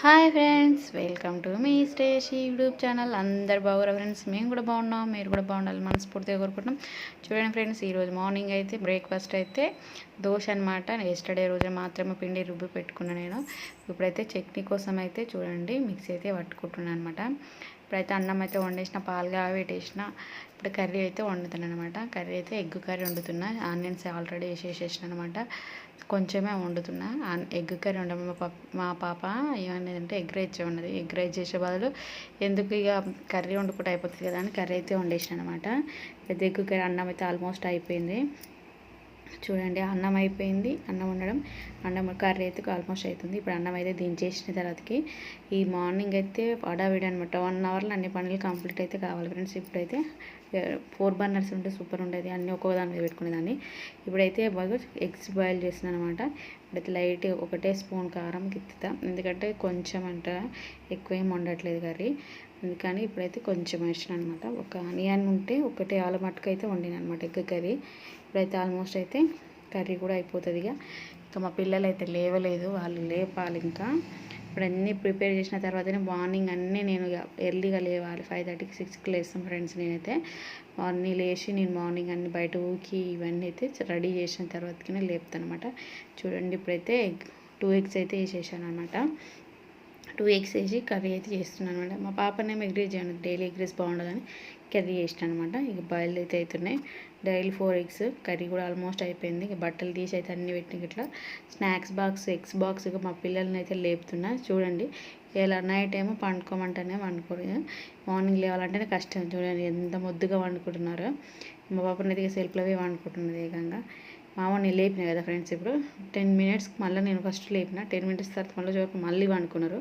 Hi friends welcome to మీ స్టేష్ YouTube channel. అందరు బాగురా ఫ్రెండ్స్? మేము కూడా బాగున్నాం మీరు కూడా బాగుండాలి మనస్ఫూర్తిగా కోరుకుంటున్నాం. చూడండి ఫ్రెండ్స్ ఈరోజు మార్నింగ్ అయితే బ్రేక్ఫాస్ట్ అయితే దోశ అనమాట ఎస్టర్డే రోజు మాత్రమే పిండి రుబ్బి పెట్టుకున్నాను నేను. ఇప్పుడైతే చట్నీ కోసం అయితే చూడండి మిక్సీ అయితే పట్టుకుంటున్నాను అనమాట ఇప్పుడైతే అన్నం అయితే వండేసిన పాలుగా పెట్టేసిన ఇప్పుడు కర్రీ అయితే వండుతున్నాను అనమాట కర్రీ అయితే ఎగ్ కర్రీ వండుతున్నా. ఆనియన్స్ ఆల్రెడీ వేసేసేసిన అనమాట కొంచెమే వండుతున్నా. ఎగ్ కర్రీ వండ మా పాప మా పాప ఏమనేదంటే ఎగ్ రైస్ ఉన్నది ఎగ్ రైస్ చేసే బదులు ఎందుకు ఇక కర్రీ వండుకుంటే అయిపోతుంది కదా అని కర్రీ అయితే వండేసిన అనమాట పెద్ద ఎగ్ కర్రీ అన్నం అయితే ఆల్మోస్ట్ అయిపోయింది. చూడండి అన్నం అయిపోయింది. అన్నం వండడం అన్నం కర్రీ అయితే ఆల్మోస్ట్ అవుతుంది ఇప్పుడు అన్నం అయితే దించేసిన తర్వాతకి ఈ మార్నింగ్ అయితే అడావిడి అనమాట వన్ అవర్లో అన్ని పనులు కంప్లీట్ అయితే కావాలి ఫ్రెండ్స్ ఇప్పుడైతే ఫోర్ బర్నర్స్ ఉంటే సూపర్ ఉండేది. అన్నీ ఒక్కో దాని మీద పెట్టుకునేదాన్ని. ఇప్పుడైతే బాగా ఎగ్స్ బాయిల్ చేసిన అనమాట ఇప్పుడైతే లైట్ ఒకటే స్పూన్ కారం కిత్తుతా. ఎందుకంటే కొంచెం అంట ఎక్కువ ఏం వండట్లేదు కర్రీ. అందుకని ఇప్పుడైతే కొంచెం వేసిన అనమాట ఒక ఆనియన్ ఉంటే ఒకటి ఆలు మట్టుకు అయితే వండిన అనమాట ఎగ్ కర్రీ. ఇప్పుడైతే ఆల్మోస్ట్ అయితే కర్రీ కూడా అయిపోతుంది ఇక. ఇంకా మా పిల్లలు అయితే లేవలేదు వాళ్ళు లేపాలి ఇంకా. ఇప్పుడు అన్నీ ప్రిపేర్ చేసిన తర్వాతనే మార్నింగ్ అన్నీ నేను ఇక ఎర్లీగా లేవాలి. ఫైవ్ థర్టీకి సిక్స్కి లేస్తాం ఫ్రెండ్స్ నేనైతే. అన్నీ లేచి నేను మార్నింగ్ అన్ని బయట ఊకి ఇవన్నీ అయితే రెడీ చేసిన తర్వాతకినే లేపుతాను అనమాట చూడండి ఇప్పుడైతే ఎగ్ టూ ఎగ్స్ అయితే వేసేసాను అనమాట టూ ఎగ్స్ వేసి కర్రీ అయితే చేస్తున్నాను అనమాట మా పాపనేమో ఎగ్ రైస్ చేయను డైలీ ఎగ్ రైస్ బాగుండదని. కర్రీ చేసిన అనమాట ఇక బాయిల్ అయితే అవుతున్నాయి డైలీ ఫోర్ ఎగ్స్. కర్రీ కూడా ఆల్మోస్ట్ అయిపోయింది. ఇక బట్టలు తీసి అయితే అన్ని పెట్టిన ఇట్లా. స్నాక్స్ బాక్స్ ఎగ్స్ బాక్స్ ఇక మా పిల్లల్ని అయితే లేపుతున్నా. చూడండి. ఇలా నైట్ ఏమో పండుకోమంటేనే వండుకోలేదు మార్నింగ్ లేవాలంటేనే కష్టం. చూడండి ఎంత ముద్దుగా వండుకుంటున్నారో మా పాపని అయితే ఇక సెల్ఫ్లో వండుకుంటున్నది ఏకంగా. మామని లేపిన కదా ఫ్రెండ్స్ ఇప్పుడు. టెన్ మినిట్స్కి మళ్ళీ నేను ఫస్ట్ లేపిన. టెన్ మినిట్స్ తర్వాత మళ్ళీ చూడకు మళ్ళీ వండుకున్నారు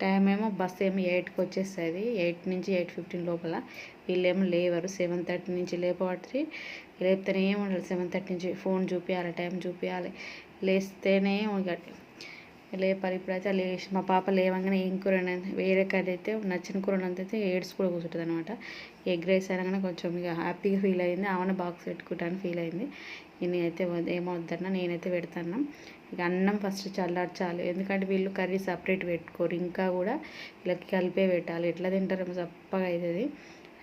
టైం ఏమో బస్ ఏమో ఎయిట్కి వచ్చేస్తుంది. ఎయిట్ నుంచి ఎయిట్ ఫిఫ్టీన్ లోపల. వీళ్ళేమో లేవరు. సెవెన్ థర్టీ నుంచి లేపబట్టి లేపితేనే ఉండాలి సెవెన్ థర్టీ నుంచి ఫోన్ చూపించాలి టైం చూపించాలి లేస్తేనే ఇక లేపాలి. ఇప్పుడైతే లేచి మా పాప లేవంగానే ఏం కూర వేరే కర్రీ అయితే నచ్చిన కూర అయితే ఏడ్స్ కూడా కూర్చుంటుంది అనమాట ఎగ్ రైస్ అనగానే కొంచెం ఇక హ్యాపీగా ఫీల్ అయింది. ఆమె బాక్స్ పెట్టుకుంటాను ఫీల్ అయింది. నేనైతే వద్ద- నేనైతే పెడతాను ఇక అన్నం ఫస్ట్ చల్లార్చాలి. ఎందుకంటే వీళ్ళు కర్రీ సపరేట్ పెట్టుకోరు. ఇంకా కూడా వీళ్ళకి కలిపే పెట్టాలి. ఎట్లా తింటారేమో చప్పగా అవుతుంది.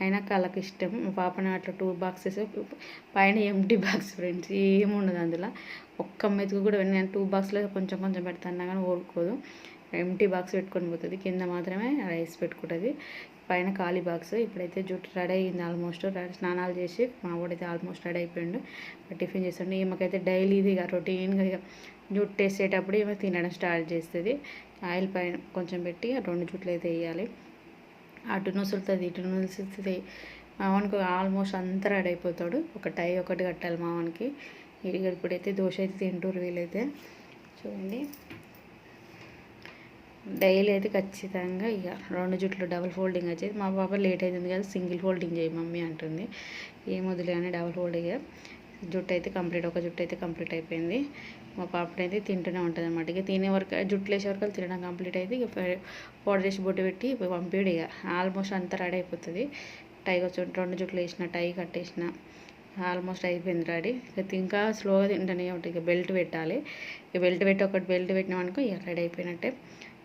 అయినా వాళ్ళకి ఇష్టం. పాపని అట్లా టూ బాక్సెస్ పైన ఎంటీ బాక్స్ ఫ్రెండ్స్ ఏముండదు అందులో. ఒక్క మెతుకు కూడా నేను టూ బాక్స్లో కొంచెం కొంచెం పెడతాను కానీ ఊరుకోదు. ఎంటీ బాక్స్ పెట్టుకొని పోతుంది. కింద మాత్రమే రైస్ పెట్టుకుంటుంది. పైన ఖాళీ బాక్స్ ఇప్పుడైతే జుట్టు రెడీ అయింది ఆల్మోస్ట్ స్నానాలు చేసి మా వాడైతే ఆల్మోస్ట్ రెడీ అయిపోయిండు. టిఫిన్ చేస్తుండే. ఈమెకైతే డైలీ ఇది రొటీన్గా ఇక జుట్టు వేసేటప్పుడు ఈమె తినడం స్టార్ట్ చేస్తుంది. ఆయిల్ పైన కొంచెం పెట్టి రెండు జుట్లు అయితే వేయాలి. అటు నొసులుతుంది ఇటు నొసులుతుంది. మావానికి ఆల్మోస్ట్ అంతా రెడీ అయిపోతాడు. ఒక టై ఒకటి కట్టాలి మావానికి. ఇక ఇప్పుడైతే దోశ అయితే తింటారు వీలైతే చూడండి. డైలీ అయితే ఖచ్చితంగా ఇక రెండు జుట్లు డబుల్ ఫోల్డింగ్ వచ్చేది. మా పాప లేట్ అవుతుంది కదా సింగిల్ ఫోల్డింగ్ చేయి మమ్మీ అంటుంది. ఏం వదిలే అని డబుల్ ఫోల్డింగ్ జుట్టు అయితే కంప్లీట్ ఒక జుట్టు అయితే కంప్లీట్ అయిపోయింది. మా పాపడైతే తింటూనే ఉంటుంది అనమాట ఇక తినే వరకు జుట్లు వేసే వరకు తినడం కంప్లీట్ అయితే ఇక పౌడర్ చేసి బొట్టు పెట్టి పంపిడు ఇక. ఆల్మోస్ట్ అంతా రెడీ అయిపోతుంది. టై వచ్చి రెండు జుట్లు వేసిన టై కట్టేసిన ఆల్మోస్ట్ అయిపోయింది రెడీ. ఇంకా స్లోగా తింటానే ఒకటి ఇక బెల్ట్ పెట్టాలి. ఇక బెల్ట్ పెట్టి ఒకటి బెల్ట్ పెట్టినామనుకో ఇక రెడీ అయిపోయినట్టే.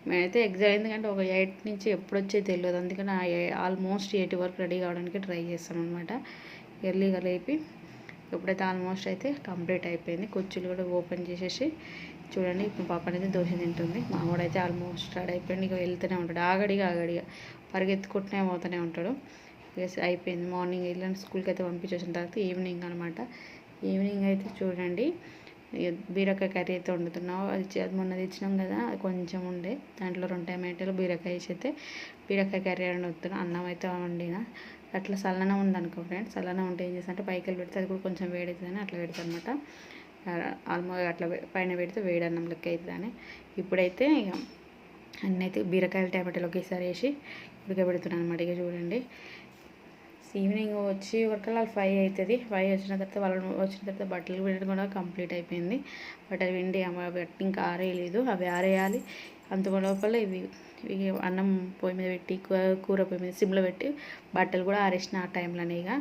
మేమైతే ఎగ్జామ్ ఎందుకంటే ఒక ఎయిట్ నుంచి ఎప్పుడు వచ్చేది తెలియదు. అందుకని ఆల్మోస్ట్ ఎయిట్ వరకు రెడీ కావడానికి ట్రై చేస్తాం అనమాట ఎర్లీగా లేపి ఇప్పుడైతే ఆల్మోస్ట్ అయితే కంప్లీట్ అయిపోయింది కుర్చీలు కూడా ఓపెన్ చేసేసి చూడండి ఇప్పుడు పాప అనేది దోశ తింటుంది. మా వాడైతే ఆల్మోస్ట్ రెడీ అయిపోయింది ఇక వెళ్తూనే ఉంటాడు. ఆగడిగా ఆగడిగా పరిగెత్తుకుంటూనే పోతూనే ఉంటాడు. అయిపోయింది. మార్నింగ్ వెళ్ళిన స్కూల్కి అయితే పంపించేసిన తర్వాత ఈవినింగ్ అనమాట ఈవినింగ్ అయితే చూడండి బీరకాయ కర్రీ అయితే వండుతున్నావు. అది మొన్నది అది మొన్న తెచ్చినాం కదా అది కొంచెం ఉండే. దాంట్లో రెండు టమాటాలు బీరకాయ వేసి అయితే బీరకాయ కర్రీ అని అన్నం అయితే వండిన. అట్లా చల్లనం ఉందనుకో ఫ్రెండ్స్ చల్లనం ఉంటే ఏం చేస్తానంటే పైకి వెళ్ళి పెడితే అది కూడా కొంచెం వేడవుతుందని అట్లా పెడతా అనమాట ఆల్మోస్ట్ అట్లా పైన పెడితే వేడి అన్నం లెక్క అవుతుందని ఇప్పుడైతే ఇక అన్నీ అయితే బీరకాయలు టమాటాలు ఒకేసారి వేసి ఉడకబెడుతున్నాను అనమాట ఇక చూడండి. ఈవినింగ్ వచ్చి వరకల్లా ఫైవ్ అవుతుంది ఫైవ్ వచ్చిన తర్వాత వాళ్ళు వచ్చిన తర్వాత బట్టలు పెట్టడం కూడా కంప్లీట్ అయిపోయింది. బట్టలు పిండి అవి ఇంకా ఆరేయలేదు. అవి ఆరేయాలి. అంత లోపల ఇవి ఇవి అన్నం పొయ్యి మీద పెట్టి కూర పొయ్యి మీద సిమ్లో పెట్టి బట్టలు కూడా ఆరేసిన ఆ టైంలోనే ఇక.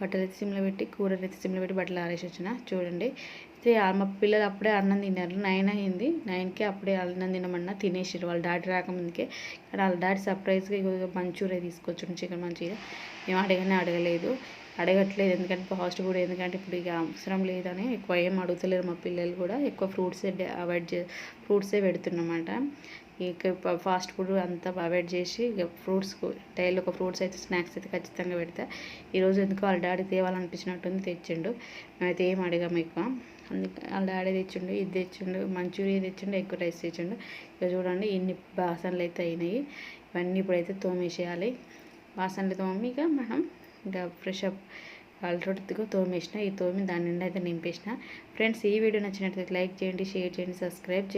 బట్టలు అయితే సిమ్లో పెట్టి కూర అయితే సిమ్లో పెట్టి బట్టలు ఆరేసి వచ్చిన. చూడండి. అయితే మా పిల్లలు అప్పుడే అన్నం తిన్నారు. నైన్ అయింది. నైన్కి అప్పుడే అన్నం తినమన్నా తినేసారు వాళ్ళ డాడీ రాకముందుకే. కానీ వాళ్ళ డాడీ సర్ప్రైజ్గా ఇక మంచూరియా తీసుకొచ్చాడు. Chicken manchurian. మేము అడగనే అడగలేదు. అడగట్లేదు. ఎందుకంటే ఫాస్ట్ ఫుడ్ ఎందుకంటే ఇప్పుడు ఇక అవసరం లేదని ఎక్కువ ఏం అడుగుతలేరు మా పిల్లలు కూడా. ఎక్కువ ఫ్రూట్సే అవాయిడ్ చే ఫ్రూట్సే పెడుతున్నమాట ఇక ఫాస్ట్ ఫుడ్ అంతా అవాయిడ్ చేసి ఇక ఫ్రూట్స్ డైలీ ఒక ఫ్రూట్స్ అయితే స్నాక్స్ అయితే ఖచ్చితంగా పెడతా. ఈరోజు ఎందుకు వాళ్ళ డాడీ తేవాలనిపించినట్టుంది తెచ్చిండు. మేమైతే ఏం అడిగాము ఎక్కువ. అందుకే వాళ్ళ డాడీ తెచ్చిండు ఇది తెచ్చిండు మంచూరియా తెచ్చిండు ఎక్కువ రైస్ తెచ్చిండు. ఇక చూడండి ఇన్ని బాసనలు అయితే అయినాయి. ఇవన్నీ ఇప్పుడైతే తోమేసేయాలి. బాసనలు తోమి ఇక మనం ఇంకా ఫ్రెష్ అప్ ఆల్రెడీగా తోమేసిన. ఈ తోమి దాని నిండా అయితే నింపేసిన. ఫ్రెండ్స్ ఈ వీడియో నచ్చినట్లయితే లైక్ చేయండి షేర్ చేయండి సబ్స్క్రైబ్ చేయండి.